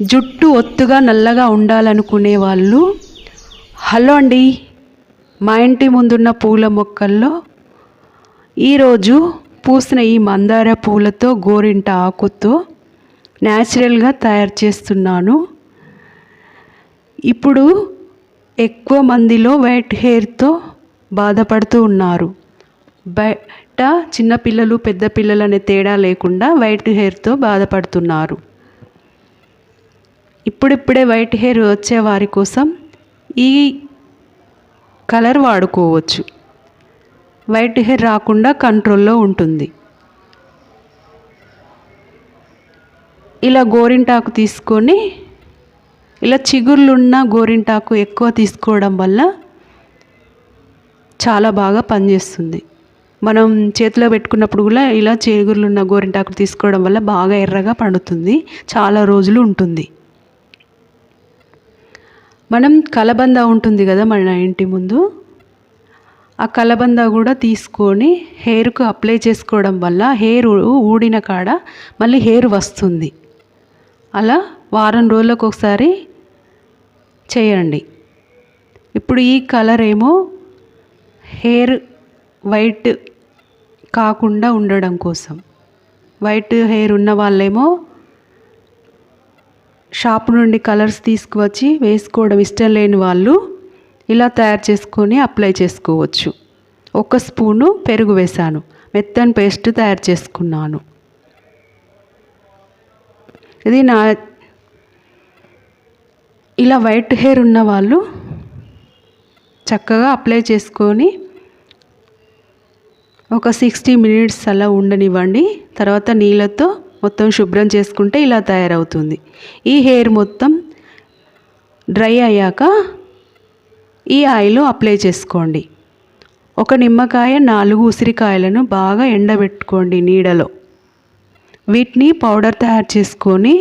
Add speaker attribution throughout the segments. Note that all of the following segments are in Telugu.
Speaker 1: జుట్టు ఒత్తుగా నల్లగా ఉండాలనుకునే వాళ్ళు హలో అండి మా ఇంటి ముందున్న పూల మొక్కల్లో ఈరోజు పూసిన ఈ మందార పూలతో గోరింట ఆకుతో న్యాచురల్గా తయారు చేస్తున్నాను. ఇప్పుడు ఎక్కువ మందిలో వైట్ హెయిర్తో బాధపడుతూ ఉన్నారు. బయట చిన్నపిల్లలు పెద్ద పిల్లలు అనే తేడా లేకుండా వైట్ హెయిర్తో బాధపడుతున్నారు. ఇప్పుడిప్పుడే వైట్ హెయిర్ వచ్చే వారి కోసం ఈ కలర్ వాడుకోవచ్చు. వైట్ హెయిర్ రాకుండా కంట్రోల్లో ఉంటుంది. ఇలా గోరింటాకు తీసుకొని ఇలా చిగుర్లున్న గోరింటాకు ఎక్కువ తీసుకోవడం వల్ల చాలా బాగా పనిచేస్తుంది. మనం చేతిలో పెట్టుకున్నప్పుడు కూడా ఇలా చిగుర్లున్న గోరింటాకు తీసుకోవడం వల్ల బాగా ఎర్రగా పండుతుంది. చాలా రోజులు ఉంటుంది. మనం కలబంద ఉంటుంది కదా మన ఇంటి ముందు ఆ కలబంద కూడా తీసుకొని హెయిర్కు అప్లై చేసుకోవడం వల్ల హెయిర్ ఊడిన కాడ మళ్ళీ హెయిర్ వస్తుంది. అలా వారం రోజులకు ఒకసారి చేయండి. ఇప్పుడు ఈ కలర్ ఏమో హెయిర్ వైట్ కాకుండా ఉండడం కోసం. వైట్ హెయిర్ ఉన్న వాళ్ళేమో షాప్ నుండి కలర్స్ తీసుకువచ్చి వేసుకోవడం ఇష్టం లేని వాళ్ళు ఇలా తయారు చేసుకొని అప్లై చేసుకోవచ్చు. ఒక స్పూను పెరుగు వేసాను మెత్తని పేస్ట్ తయారు చేసుకున్నాను. ఇది నా ఇలా వైట్ హెయిర్ ఉన్న వాళ్ళు చక్కగా అప్లై చేసుకొని ఒక సిక్స్టీ మినిట్స్ అలా ఉండనివ్వండి. తర్వాత నీళ్ళతో మొత్తం శుభ్రం చేసుకుంటే ఇలా తయారవుతుంది. ఈ హెయిర్ మొత్తం డ్రై అయ్యాక ఈ ఆయిల్ అప్లై చేసుకోండి. ఒక నిమ్మకాయ నాలుగు ఉసిరికాయలను బాగా ఎండబెట్టుకోండి నీడలో. వీటిని పౌడర్ తయారు చేసుకొని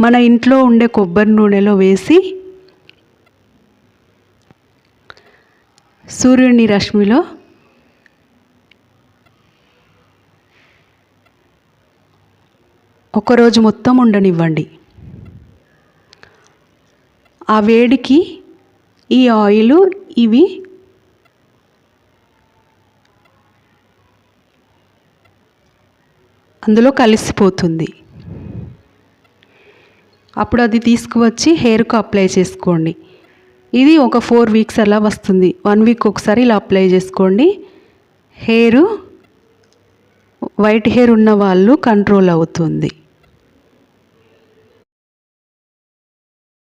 Speaker 1: మన ఇంట్లో ఉండే కొబ్బరి నూనెలో వేసి సూర్యుని రశ్మిలో ఒకరోజు మొత్తం ఉండనివ్వండి. ఆ వేడికి ఈ ఆయిల్ ఇవి అందులో కలిసిపోతుంది. అప్పుడు అది తీసుకువచ్చి హెయిర్కు అప్లై చేసుకోండి. ఇది ఒక ఫోర్ వీక్స్ అలా వస్తుంది. వన్ వీక్ ఒకసారి ఇలా అప్లై చేసుకోండి. హెయిర్ వైట్ హెయిర్ ఉన్న వాళ్ళు కంట్రోల్ అవుతుంది.